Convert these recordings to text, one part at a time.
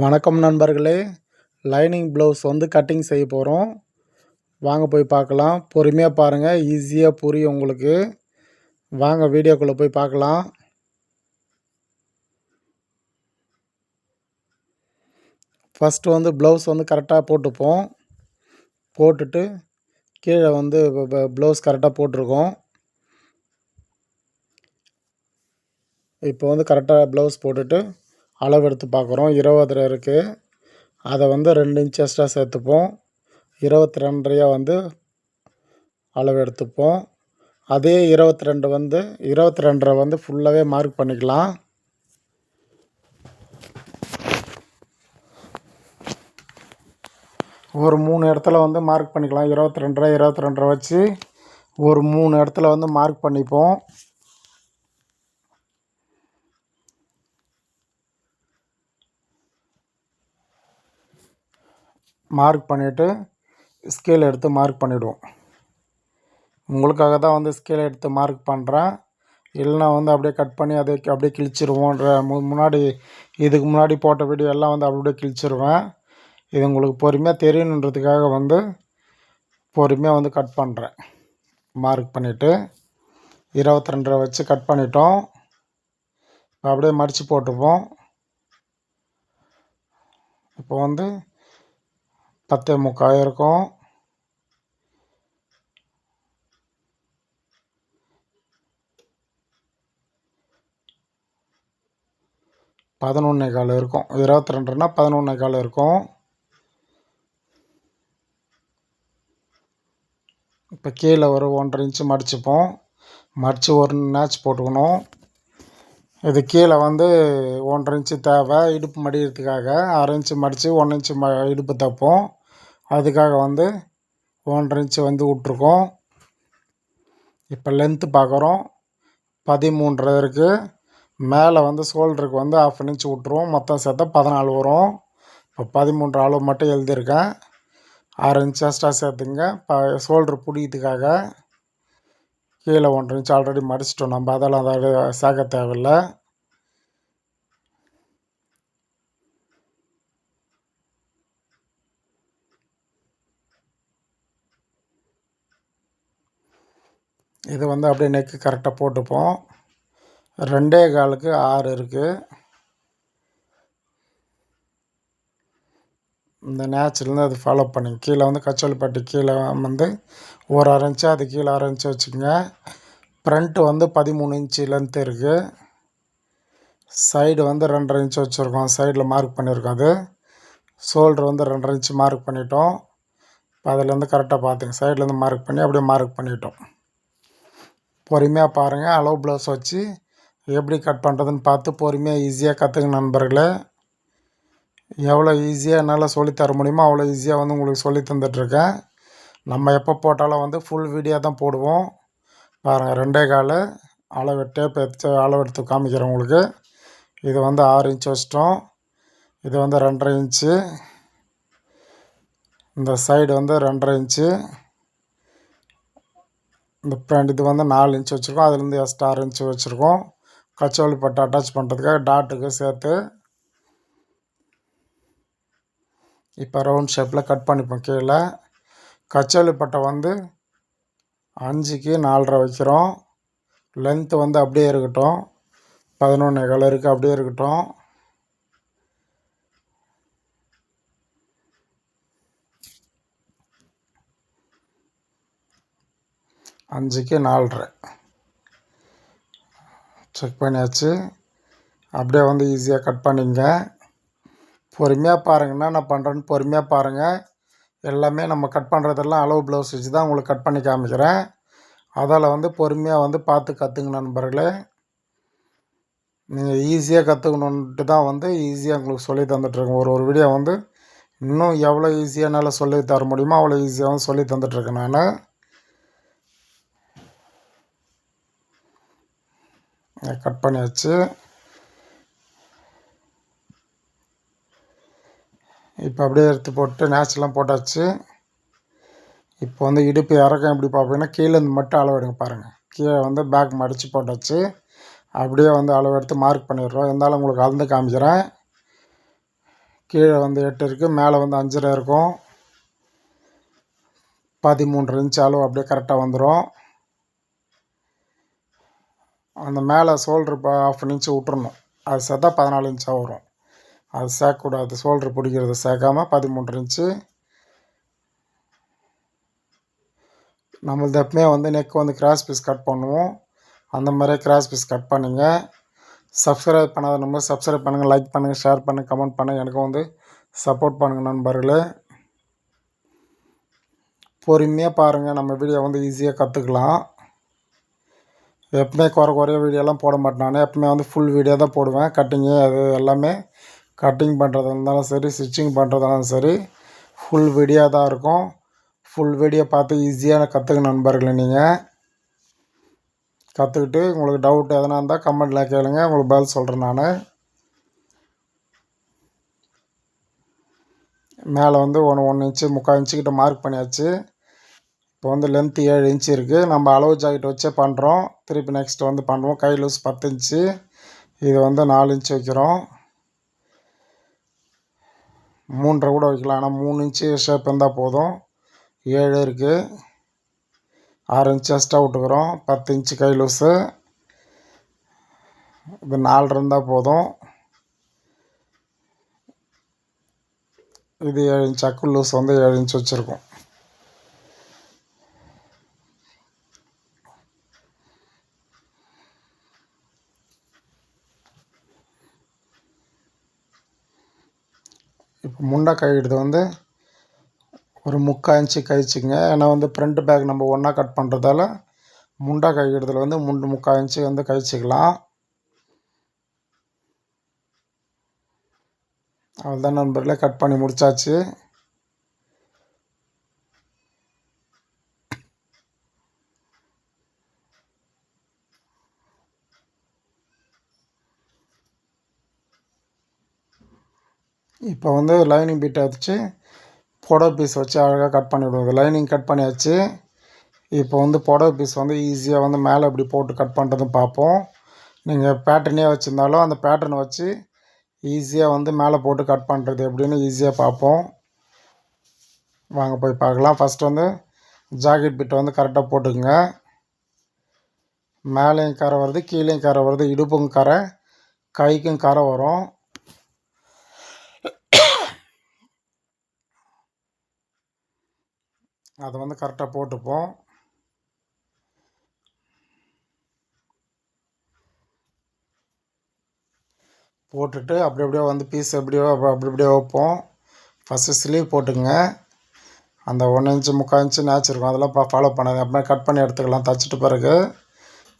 வணக்கம் நண்பர்களே. Lining blouse வந்து கட்டிங் செய்ய போகிறோம் வாங்க போய் பார்க்கலாம். பொறுமையாக பாருங்கள் ஈஸியாக புரியும் உங்களுக்கு. வாங்க வீடியோக்குள்ளே போய் பார்க்கலாம். ஃபஸ்ட்டு வந்து ப்ளவுஸ் வந்து கரெக்டாக போட்டுப்போம். போட்டுட்டு கீழே வந்து ப்ளவுஸ் கரெக்டாக போட்டிருக்கோம். இப்போ வந்து கரெக்டாக ப்ளவுஸ் போட்டுட்டு அளவு எடுத்து பார்க்குறோம். இருபது இருக்குது அதை வந்து ரெண்டு இன்ச் எக்ஸ்ட்ரா சேர்த்துப்போம். இருபத்தி ரெண்டரையாக வந்து அளவு எடுத்துப்போம் அதே இருபத்தி ரெண்டு வந்து இருபத்தி ரெண்டரை வந்து ஃபுல்லாகவே மார்க் பண்ணிக்கலாம். ஒரு மூணு இடத்துல வந்து மார்க் பண்ணிக்கலாம். இருபத்தி ரெண்டரை இருபத்தி ரெண்டரை வச்சு ஒரு மூணு இடத்துல வந்து மார்க் பண்ணிப்போம். மார்க் பண்ணிவிட்டு ஸ்கேல் எடுத்து மார்க் பண்ணிவிடுவோம் உங்களுக்காக தான் வந்து ஸ்கேல் எடுத்து மார்க் பண்ணுறேன் இல்லைனா வந்து அப்படியே கட் பண்ணி அதை அப்படியே கிழிச்சிருவோன்ற மு முன்னாடி இதுக்கு முன்னாடி போட்ட வீடியோ எல்லாம் வந்து அப்படியே கிழிச்சிருவேன். இது உங்களுக்கு பொறுமையாக தெரியணுன்றதுக்காக வந்து பொறுமையாக வந்து கட் பண்ணுறேன் மார்க் பண்ணிவிட்டு இருபத்தி ரெண்டரை வச்சு கட் பண்ணிட்டோம். அப்படியே மடித்து போட்டுப்போம். இப்போ வந்து பத்தே முக்கால் இருக்கும். பதினொன்னே கால் இருக்கும். இருபத்தி ரெண்டுனா பதினொன்னே கால் இருக்கும். இப்போ கீழே ஒரு ஒன்றரை இன்ச்சு மடிச்சுப்போம். மடித்து ஒரு நேச் போட்டுக்கணும். இது கீழே வந்து ஒன்றரை இன்ச்சு தேவை. இடுப்பு மடிக்கிறதுக்காக அரை இன்ச்சு மடித்து ஒன்று இன்ச்சு ம இடுப்பு தைப்போம். அதுக்காக வந்து ஒன்றரை இன்ச்சு வந்து விட்ருக்கோம் இப்போ லென்த்து பார்க்குறோம் பதிமூன்றரை இருக்குது மேலே வந்து ஷோல்டருக்கு வந்து ஆஃப் அன் இன்ச் விட்ருவோம் மொத்தம் சேர்த்தா பதினாலு வரும் இப்போ பதிமூன்று அளவு மட்டும் எழுதியிருக்கேன் ஆறு இன்ச் எக்ஸ்ட்ரா சேர்த்துங்க இப்போ ஷோல்டர் பிடிக்கிறதுக்காக கீழே ஒன்றரை இன்ச் ஆல்ரெடி மடிச்சிட்டோம் நம்ம அதெல்லாம் அதை சேர்க்க தேவையில்லை இது வந்து அப்படியே நெக்கு கரெக்டாக போட்டுப்போம். ரெண்டே காலுக்கு ஆறு இருக்குது இந்த நேச்சுரல்னு அது ஃபாலோ பண்ணி கீழே வந்து கச்சோலிப்பட்டி கீழே வந்து ஒரு அரை இன்ச்சு அது கீழே அரை இன்ச்சு வச்சுக்கோங்க. ஃப்ரண்ட்டு வந்து பதிமூணு இன்ச்சு லென்த்து இருக்குது சைடு வந்து ரெண்டரை இன்ச்சு வச்சுருக்கோம். சைடில் மார்க் பண்ணியிருக்கோம் அது. ஷோல்டர் வந்து ரெண்டரை இன்ச்சு மார்க் பண்ணிட்டோம். இப்போ அதிலேருந்து கரெக்டாக பார்த்துங்க. சைட்லேருந்து மார்க் பண்ணி அப்படியே மார்க் பண்ணிட்டோம். பொறுமையாக பாருங்கள் அளவு ப்ளவுஸ் வச்சு எப்படி கட் பண்ணுறதுன்னு பார்த்து பொறுமையாக ஈஸியாக கற்றுங்க நண்பர்களே. எவ்வளோ ஈஸியாக என்னால் சொல்லித்தர முடியுமோ அவ்வளோ ஈஸியாக வந்து உங்களுக்கு சொல்லி தந்துட்டுருக்கேன். நம்ம எப்போ போட்டாலும் வந்து ஃபுல் வீடியோ தான் போடுவோம். பாருங்கள் ரெண்டே கால். அளவு டேப் எடுத்து அளவு எடுத்து காமிக்கிறேன் உங்களுக்கு. இது வந்து ஆறு இன்ச் வச்சிட்டோம். இது வந்து ரெண்டரை இன்ச்சு இந்த சைடு வந்து ரெண்டரை இன்ச்சு இந்த பேண்ட் இது வந்து நாலு இன்ச் வச்சுருக்கோம். அதுலேருந்து எக்ஸ்ட்ரா ஆறு இன்ச்சு வச்சுருக்கோம். கச்சோலி பட்டை அட்டாச் பண்ணுறதுக்காக டாட்டுக்கு சேர்த்து இப்போ ரவுண்ட் ஷேப்பில் கட் பண்ணிப்போம். கீழே கச்சோலி பட்டை வந்து அஞ்சுக்கு நாலரை வைக்கிறோம். லென்த்து வந்து அப்படியே இருக்கட்டும். பதினொன்று கலருக்கு அப்படியே இருக்கட்டும். அஞ்சுக்கு நாலரை. செக் பண்ணியாச்சு. அப்படியே வந்து ஈஸியாக கட் பண்ணிங்க. பொறுமையாக பாருங்கண்ணா நான் பண்ணுறேன்னு பொறுமையாக பாருங்கள் எல்லாமே நம்ம கட் பண்ணுறதெல்லாம் அளவு ப்ளவுஸ் வச்சு தான் உங்களுக்கு கட் பண்ணி காமிக்கிறேன். அதால் வந்து பொறுமையாக வந்து பார்த்து கற்றுங்க நண்பர்களே. நீங்கள் ஈஸியாக கற்றுக்கணுன்ட்டு தான் வந்து ஈஸியாக உங்களுக்கு சொல்லி தந்துட்டுருக்கேன். ஒரு ஒரு வீடியோ வந்து இன்னும் எவ்வளோ ஈஸியாக என்னால் சொல்லி தர முடியுமோ அவ்வளோ ஈஸியாக வந்து சொல்லி தந்துட்டுருக்கேன் நான். கட் பண்ணியாச்சு இப்போ அப்படியே எடுத்து போட்டு நேச்செலாம் போட்டாச்சு. இப்போ வந்து இடுப்பு இறக்கம் எப்படி பார்ப்பீங்கன்னா கீழேருந்து மட்டும் அளவு எடுங்க பாருங்கள் கீழே வந்து பேக் மடித்து போட்டாச்சு. அப்படியே வந்து அளவு எடுத்து மார்க் பண்ணிடுறோம். இருந்தாலும் உங்களுக்கு அளந்து காமிக்கிறேன். கீழே வந்து எட்டு இருக்குது மேலே வந்து அஞ்சரை இருக்கும். பதிமூன்று இன்ச்சு அளவு அப்படியே கரெக்டாக வந்துடும் அந்த மேலே ஷோல்ட்ரு ஆஃப் இன்ச்சு விட்டுறணும். அது சேர்த்தா பதினாலு இன்ச்சாக வரும். அது சேர்க்கக்கூடாது. சோல்ட்ரு பிடிக்கிறத சேர்க்காம பதிமூன்று இன்ச்சு நம்மளது எப்பவுமே வந்து நெக் வந்து கிராஸ் பீஸ் கட் பண்ணுவோம். அந்த மாதிரியே கிராஸ் பீஸ் கட் பண்ணுங்கள் சப்ஸ்கிரைப் பண்ணாத நம்ம சப்ஸ்கிரைப் பண்ணுங்கள் லைக் பண்ணுங்கள் ஷேர் பண்ணுங்கள் கமெண்ட் பண்ணுங்கள் எனக்கும் வந்து சப்போர்ட் பண்ணுங்கள் நண்பர்களே. பொறுமையாக பாருங்கள் நம்ம வீடியோ வந்து ஈஸியாக கற்றுக்கலாம் எப்பவுமே குறை குறைய வீடியோலாம் போட மாட்டேன். நான் எப்பவுமே வந்து ஃபுல் வீடியோ தான் போடுவேன். கட்டிங்கு அது எல்லாமே கட்டிங் பண்ணுறதா இருந்தாலும் சரி ஸ்டிச்சிங் பண்ணுறதாலும் சரி ஃபுல் வீடியோ தான் இருக்கும். ஃபுல் வீடியோ பார்த்து ஈஸியாக கற்றுக்க நண்பர்களே நீங்கள் கற்றுக்கிட்டு உங்களுக்கு டவுட் எதனா இருந்தால் கமெண்டில் கேளுங்க. உங்களுக்கு பதில் சொல்கிறேன் நான். மேலே வந்து ஒன்று ஒன்று இன்ச்சு முக்கால் இன்ச்சுக்கிட்ட மார்க் பண்ணியாச்சு. இப்போ வந்து லென்த்து ஏழு இன்ச்சு இருக்குது நம்ம அளவு ஜாக்கெட் வச்சே பண்ணுறோம் திருப்பி நெக்ஸ்ட் வந்து பண்ணுவோம் கை லூஸ் பத்து இன்ச்சு இது வந்து நாலு இன்ச்சு வைக்கிறோம். மூன்றரை கூட வைக்கலாம். ஆனால் மூணு இன்ச்சு ஷேப் இருந்தால் போதும். ஏழு இருக்குது ஆறு இன்ச்சு எக்ஸ்ட்ரா விட்டுக்கிறோம். பத்து இன்ச்சு கை லூஸு இது நாலு இருந்தால் போதும். இது ஏழு இன்ச் அக்கு லூஸ் வந்து ஏழு இன்ச் வச்சுருக்கோம். இப்போ முண்டா கையிடுறது வந்து ஒரு முக்கால் இன்ச்சு கழிச்சிங்க. ஏன்னா வந்து ஃப்ரண்ட் பேக் நம்ம ஒன்றா கட் பண்ணுறதால முண்டா கையிடுறதுல வந்து முண்டு முக்கால் இன்ச்சு வந்து கழிச்சிக்கலாம். அவ்வளோதான் நண்பர்களே கட் பண்ணி முடித்தாச்சு இப்போ வந்து லைனிங் பீட்டை வச்சு புடவை பீஸ் வச்சு அழகாக கட் பண்ணி விடுவது லைனிங் கட் பண்ணியாச்சு. இப்போ வந்து புடவை பீஸ் வந்து ஈஸியாக வந்து மேலே இப்படி போட்டு கட் பண்ணுறதும் பார்ப்போம். நீங்கள் பேட்டர்னே வச்சுருந்தாலும் அந்த பேட்டர்னை வச்சு ஈஸியாக வந்து மேலே போட்டு கட் பண்ணுறது எப்படின்னு ஈஸியாக பார்ப்போம். வாங்க போய் பார்க்கலாம். ஃபஸ்ட் வந்து ஜாக்கெட் பிட்டை வந்து கரெக்டாக போட்டுக்குங்க. மேலேயும் கரை வருது கீழேயும் கரை வருது இடுப்பும் கரை கைக்கும் கரை வரும். அதை வந்து கரெக்டாக போட்டுப்போம். போட்டுட்டு அப்படி அப்படியே வந்து பீஸ் எப்படியோ அப்படி அப்படியே வைப்போம். ஃபஸ்ட்டு ஸ்லீவ் போட்டுங்க அந்த ஒன்று இன்ச்சு முக்கால் இன்ச்சு நேச்சு இருக்கும். அதெல்லாம் ஃபாலோ பண்ணாது அப்படியே கட் பண்ணி எடுத்துக்கலாம். தைச்சிட்டு பிறகு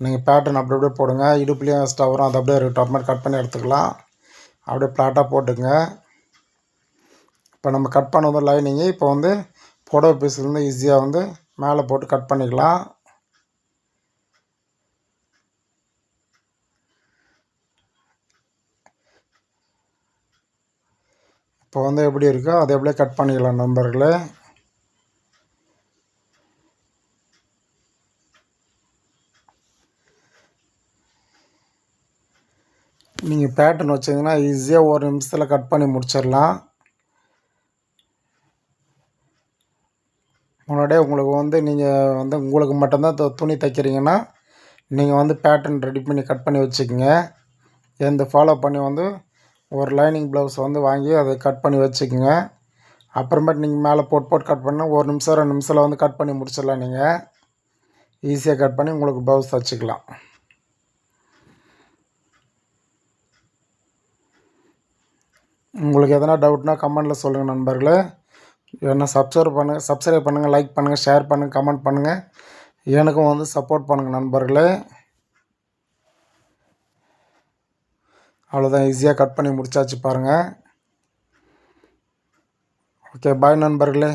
நீங்கள் பேட்டர்ன் அப்படி அப்படியே போடுங்க. இடுப்புலேயும் எக்ஸ்ட்ரா வரும். அதை அப்படியே இருக்கட்டும் மாதிரி கட் பண்ணி எடுத்துக்கலாம். அப்படியே ப்ளாட்டாக போட்டுங்க இப்போ நம்ம கட் பண்ணது லைனிங்கு இப்போ வந்து புடவை பீஸ்லேருந்து ஈஸியாக வந்து மேலே போட்டு கட் பண்ணிக்கலாம். இப்போ வந்து எப்படி இருக்கோ அதை எப்படியே கட் பண்ணிக்கலாம் நண்பர்களே. நீங்கள் பேட்டர்ன் வச்சிங்கன்னா ஈஸியாக ஒரு நிமிஷத்தில் கட் பண்ணி முடிச்சிடலாம். முன்னாடியே உங்களுக்கு வந்து நீங்கள் வந்து உங்களுக்கு மட்டும்தான் துணி தைக்கிறீங்கன்னா நீங்கள் வந்து பேட்டர்ன் ரெடி பண்ணி கட் பண்ணி வச்சுக்கோங்க. எந்த ஃபாலோ பண்ணி வந்து ஒரு லைனிங் ப்ளவுஸ் வந்து வாங்கி அதை கட் பண்ணி வச்சுக்கோங்க. அப்புறமேட்டு நீங்கள் மேலே போட்டு போட்டு கட் பண்ணால் ஒரு நிமிஷம் ரெண்டு நிமிஷத்தில் வந்து கட் பண்ணி முடிச்சிடலாம் நீங்கள் ஈஸியாக கட் பண்ணி உங்களுக்கு ப்ளவுஸ் தைச்சிக்கலாம். உங்களுக்கு எதனா டவுட்னால் கமெண்டில் சொல்லுங்கள் நண்பர்களே. என்ன சப்ஸ்கிரைப் பண்ணுங்கள் சப்ஸ்கிரைப் பண்ணுங்கள் லைக் பண்ணுங்கள் ஷேர் பண்ணுங்கள் கமெண்ட் பண்ணுங்கள் எனக்கும் வந்து சப்போர்ட் பண்ணுங்கள் நண்பர்களே. அவ்வளோதான் ஈஸியாக கட் பண்ணி முடிச்சாச்சு பாருங்கள் ஓகே பாய் நண்பர்களே.